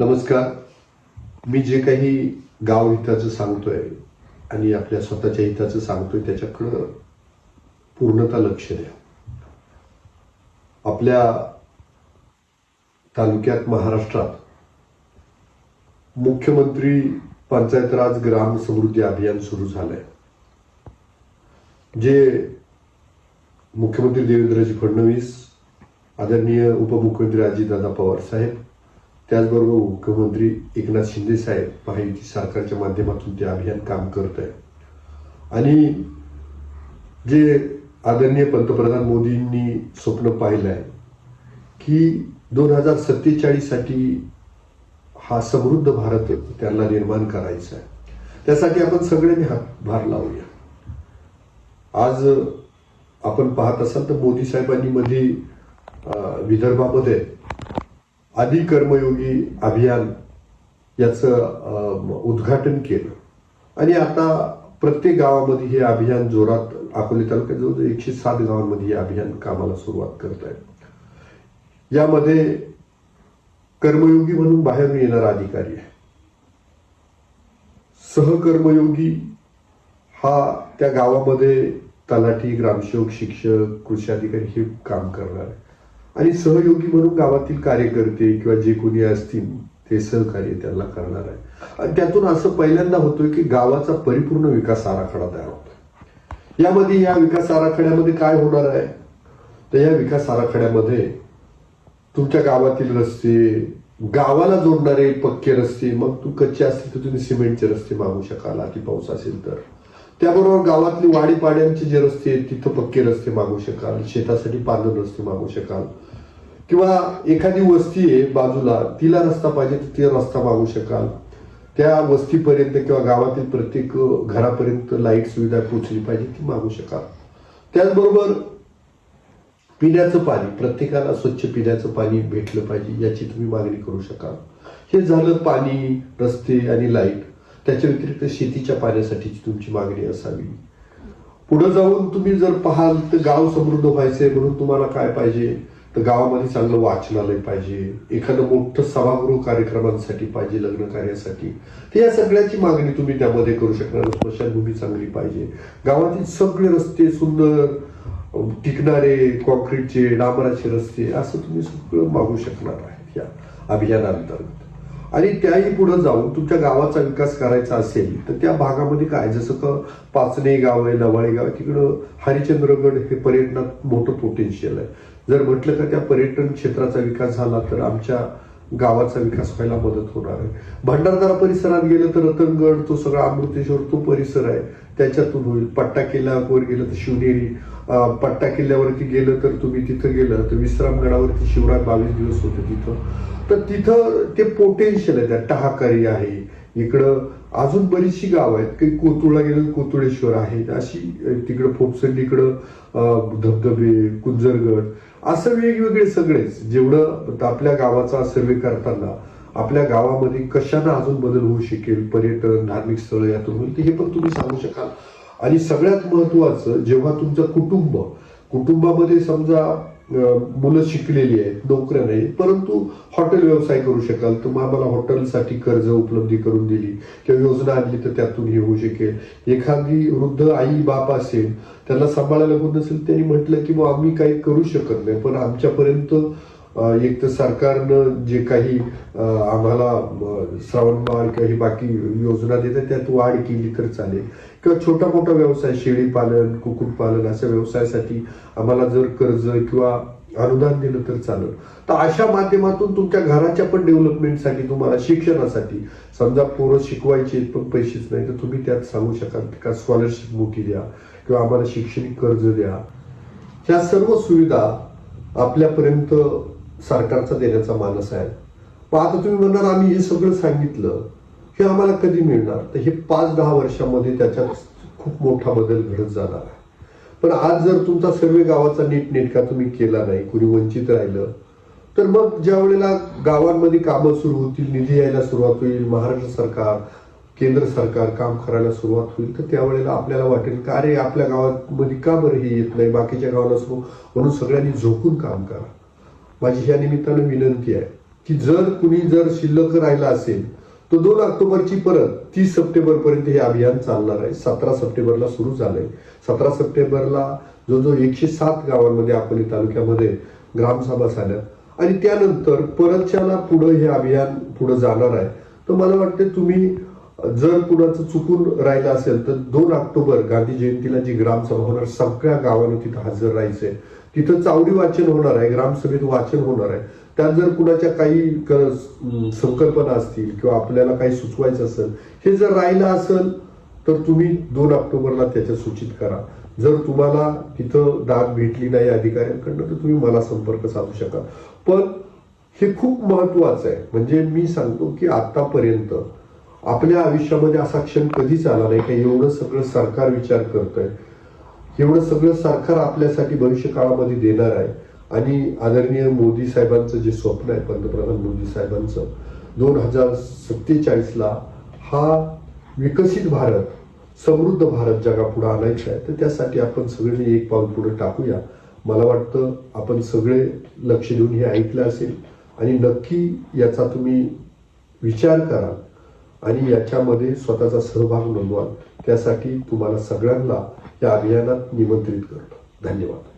नमस्कार. मी जे काही गाव हिताचं सांगतोय आणि आपल्या स्वतःच्या हिताचं सांगतोय त्याच्याकडं पूर्णता लक्ष द्या. आपल्या तालुक्यात महाराष्ट्रात मुख्यमंत्री पंचायत राज ग्राम समृद्धी अभियान सुरू झालंय. जे मुख्यमंत्री देवेंद्रजी फडणवीस आदरणीय उपमुख्यमंत्री अजितदादा पवार साहेब त्याचबरोबर मुख्यमंत्री एकनाथ शिंदे साहेब महायुती सरकारच्या माध्यमातून ते अभियान काम करत आहे आणि जे आदरणीय पंतप्रधान मोदींनी स्वप्न पाहिलं आहे की दोन हजार सत्तेचाळीससाठी हा समृद्ध भारत त्यांना निर्माण करायचा आहे. त्यासाठी आपण सगळ्यांनी हातभार लावूया. आज आपण पाहत असाल तर मोदी साहेबांनी मध्ये विदर्भामध्ये आदी कर्मयोगी अभियान याचं अं, उद्घाटन केलं. आणि आता प्रत्येक गावामध्ये हे अभियान जोरात अकोले तालुक्यात जवळजवळ एकशे सात गावांमध्ये हे अभियान कामाला सुरुवात करत आहे यामध्ये कर्मयोगी म्हणून बाहेरून येणारा अधिकारी आहे. सहकर्मयोगी हा त्या गावामध्ये तलाठी ग्रामसेवक शिक्षक कृषी अधिकारी हे काम करणार आहे. आणि सहयोगी म्हणून गावातील कार्यकर्ते किंवा जे कोणी असतील ते सहकार्य त्यांना करणार आहे. आणि त्यातून असं पहिल्यांदा होतोय की गावाचा परिपूर्ण विकास आराखडा तयार होतोय. यामध्ये या विकास आराखड्यामध्ये काय होणार आहे? तर या विकास आराखड्यामध्ये तुमच्या गावातील रस्ते गावाला जोडणारे पक्के रस्ते मग तू कच्चे असतील तर तुम्ही सिमेंटचे रस्ते मागू शकाल अति पाऊस असेल तर. त्याबरोबर गावातली वाडीपाड्यांचे जे रस्ते आहेत तिथं पक्के रस्ते मागू शकाल शेतासाठी पांढर रस्ते मागू शकाल. किंवा एखादी वस्ती आहे बाजूला तिला रस्ता पाहिजे तर ती रस्ता मागू शकाल. त्या वस्तीपर्यंत किंवा गावातील प्रत्येक घरापर्यंत लाइट सुविधा पोहोचली पाहिजे ती मागू शकाल. त्याचबरोबर पिण्याचं पाणी प्रत्येकाला स्वच्छ पिण्याचं पाणी भेटलं पाहिजे याची तुम्ही मागणी करू शकाल. हे झालं पाणी रस्ते आणि लाइट. त्याच्या व्यतिरिक्त शेतीच्या पाण्यासाठीची तुमची मागणी असावी. पुढे जाऊन तुम्ही जर पाहाल तर गाव समृद्ध व्हायचंय म्हणून तुम्हाला काय पाहिजे? तर गावामध्ये चांगलं वाचनालय पाहिजे एखादं मोठं सभागृह कार्यक्रमांसाठी पाहिजे लग्न कार्यासाठी. तर या सगळ्याची मागणी तुम्ही त्यामध्ये करू शकणार. स्मशानभूमी चांगली पाहिजे. गावातील सगळे रस्ते सुंदर टिकणारे कॉन्क्रीटचे डांबराचे रस्ते असं तुम्ही सगळं मागू शकणार आहे या अभियानांतर्गत. आणि त्याही पुढे जाऊन तुमच्या गावाचा विकास करायचा असेल तर त्या भागामध्ये काय? जसं का पाचणे गाव आहे नवाळे गाव आहे तिकडं हरिचंद्रगड हे पर्यटनात मोठं पोटेन्शियल आहे. जर म्हटलं का त्या पर्यटन क्षेत्राचा विकास झाला तर आमच्या गावाचा विकास व्हायला मदत होणार आहे. भंडारदारा परिसरात गेलं तर रतनगड तो सगळा अमृतेश्वर तो परिसर आहे. त्याच्यातून होईल. पट्टा किल्ल्यावर गेलं तर शिवनेरी पट्टा किल्ल्यावरती गेलं तर तुम्ही तिथं गेलं. तर विश्रामगडावरती शिवराय बावीस दिवस होते तिथं. तर तिथं ते पोटेन्शियल आहे त्या टहाकारी आहे. इकडं अजून बरीचशी गाव आहेत. काही कोतुळला गेलं कोतुळेश्वर आहे. अशी तिकडं फोपसंड इकडं धबधबे कुंजरगड असं वेगवेगळे सगळेच जेवढं आपल्या गावाचा सर्वे करताना आपल्या गावामध्ये कशानं अजून बदल होऊ शकेल? पर्यटन धार्मिक स्थळ यातून होईल. हे पण तुम्ही सांगू शकाल. आणि सगळ्यात महत्वाचं जेव्हा तुमचं कुटुंब कुटुंबामध्ये समजा मुलं शिकलेली आहेत नोकऱ्या नाही परंतु हॉटेल व्यवसाय करू शकाल तर मग आम्हाला हॉटेलसाठी कर्ज उपलब्धी करून दिली किंवा योजना आणली तर त्यातून हे होऊ शकेल. एखादी वृद्ध आई बाप असेल त्याला सांभाळायला कोण नसेल त्यांनी म्हटलं की मग आम्ही काही करू शकत नाही पण आमच्यापर्यंत एक तर सरकारनं जे काही आम्हाला श्रावण श्रावणबाळ काही ही बाकी योजना देतात त्यात वाढ केली तर चालेल. किंवा छोटा मोठा व्यवसाय शेळी पालन कुक्कुटपालन अशा व्यवसायासाठी आम्हाला जर कर्ज किंवा अनुदान दिलं तर चालेल. तर अशा माध्यमातून तुमच्या घराच्या पण डेव्हलपमेंटसाठी तुम्हाला शिक्षणासाठी समजा पोरं शिकवायचे आहेत, पण पैसेच नाही तर तुम्ही त्यात सांगू शकाल का स्कॉलरशिप मोठी द्या किंवा आम्हाला शैक्षणिक कर्ज द्या. ह्या सर्व सुविधा आपल्यापर्यंत सरकारचा देण्याचा मानस आहे. मग आता तुम्ही म्हणणार आम्ही हे सगळं सांगितलं हे आम्हाला कधी मिळणार? तर हे पाच दहा वर्षामध्ये त्याच्यात खूप मोठा बदल घडत जाणार आहे. पण आज जर तुमचा सर्वे गावाचा नीट नेटका तुम्ही केला नाही कुणी वंचित राहिलं तर मग ज्या वेळेला गावांमध्ये कामं सुरू होतील निधी यायला सुरुवात होईल महाराष्ट्र सरकार केंद्र सरकार काम करायला सुरुवात होईल तर त्यावेळेला आपल्याला वाटेल का अरे आपल्या गावामध्ये का बरं हे येत नाही बाकीच्या गावाला सुरू म्हणून सगळ्यांनी झोकून काम करा. माझी ह्या निमित्तानं विनंती आहे की जर कुणी जर शिल्लक राहिला असेल तर दोन ऑक्टोबरची परत तीस सप्टेंबर पर्यंत हे अभियान चालणार आहे. सतरा सप्टेंबरला सुरू झालंय. सतरा सप्टेंबरला जो जो एकशे सात गावांमध्ये अकोले तालुक्यामध्ये ग्रामसभा झाल्या आणि त्यानंतर परतच्याला पुढं हे अभियान पुढं जाणार आहे. तर मला वाटते तुम्ही जर कुणाचं चुकून राहिलं असेल तर दोन ऑक्टोबर गांधी जयंतीला जी ग्रामसभा होणार सगळ्या गावानं तिथं हजर राहायचंय. तिथं चावडी वाचन होणार आहे ग्रामसभेत वाचन होणार आहे. त्यात जर कुणाच्या काही संकल्पना असतील किंवा आपल्याला काही सुचवायचं असेल हे जर राहिलं असेल तर तुम्ही दोन ऑक्टोबरला त्याच्या सूचित करा. जर तुम्हाला तिथं दाद भेटली नाही अधिकाऱ्यांकडनं तर तुम्ही मला संपर्क साधू शकाल. पण हे खूप महत्वाचं आहे. म्हणजे मी सांगतो की आतापर्यंत आपल्या आयुष्यामध्ये असा क्षण कधीच आला नाही का एवढं सगळं सरकार विचार करतंय. एवढं सगळं सरकार आपल्यासाठी भविष्य काळामध्ये देणार आहे. आणि आदरणीय मोदी साहेबांचं जे स्वप्न आहे पंतप्रधान मोदी साहेबांचं दोन हजार सत्तेचाळीसला हा विकसित भारत समृद्ध भारत जगापुढे आणायचा आहे. तर त्यासाठी आपण सगळ्यांनी एक पाऊल पुढे टाकूया. मला वाटतं आपण सगळे लक्ष देऊन हे ऐकलं असेल. आणि नक्की याचा तुम्ही विचार करा. आणि याच्यामध्ये स्वतःचा सहभाग नोंदवाल. त्यासाठी तुम्हाला सगळ्यांना या अभियानात निमंत्रित करतो. धन्यवाद.